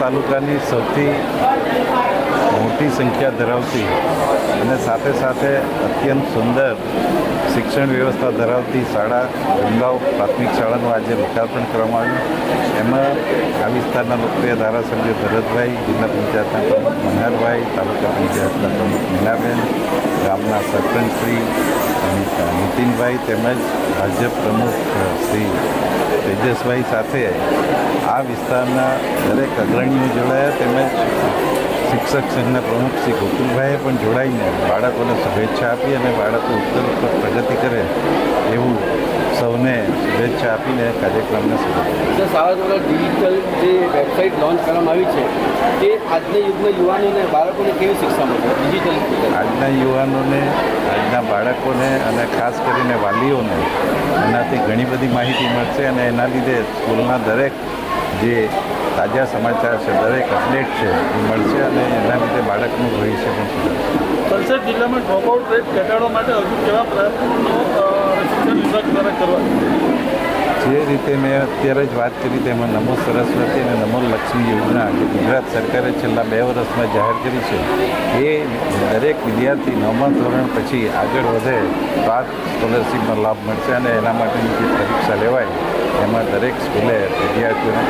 તાલુકાની સૌથી મોટી સંખ્યા ધરાવતી અને સાથે સાથે અત્યંત સુંદર શિક્ષણ વ્યવસ્થા ધરાવતી શાળા, ગંગાઓ પ્રાથમિક શાળાનું આજે લોકાર્પણ કરવામાં આવ્યું. એમાં આ વિસ્તારના લોકપ્રિય ધારાસભ્ય ભરતભાઈ, જિલ્લા પંચાયતના પ્રમુખ મનહરભાઈ, તાલુકા પંચાયતના પ્રમુખ મીનાબેન, ગામના સરપંચ શ્રી નીતિનભાઈ તેમજ ભાજપ પ્રમુખ શ્રી તેજસભાઈ સાથે આ વિસ્તારના દરેક અગ્રણીઓ જોડાયા તેમજ શિક્ષક સંઘના પ્રમુખ શ્રી ગોકુલભાઈએ પણ જોડાઈને બાળકોને શુભેચ્છા આપી અને બાળકો ઉત્તર ઉત્તર પ્રગતિ કરે એવું સૌને શુભેચ્છા આપીને કાર્યક્રમને સર સારા ડિજિટલ જે વેબસાઇટ લોન્ચ કરવામાં આવી છે તે આજના યુગના યુવાનોને બાળકોને કેવી શિક્ષા મળશે ડિજિટલ આજના યુવાનોને આજના બાળકોને અને ખાસ કરીને વાલીઓને એનાથી ઘણી બધી માહિતી મળશે અને એના લીધે સ્કૂલના દરેક જે તાજા સમાચાર છે દરેક અપડેટ છે એ મળશે અને એના લીધે બાળકનું ભવિષ્ય પણ સુધરશે. વલસાડ જિલ્લામાં ડ્રોપઆઉટ રેટ ઘટાડવા માટે હજુ કેવા પ્રયત્નો શિક્ષણ વિભાગ દ્વારા કરવા જે રીતે મેં અત્યારે જ વાત કરી તેમાં નમો સરસ્વતી અને નમો લક્ષ્મી યોજના જે ગુજરાત સરકારે છેલ્લા બે વર્ષમાં જાહેર કરી છે એ દરેક વિદ્યાર્થી નવમા ધોરણ પછી આગળ વધે તો આ સ્કોલરશીપનો લાભ મળશે અને એના માટેની જે પરીક્ષા લેવાય એમાં દરેક સ્કૂલે વિદ્યાર્થીઓને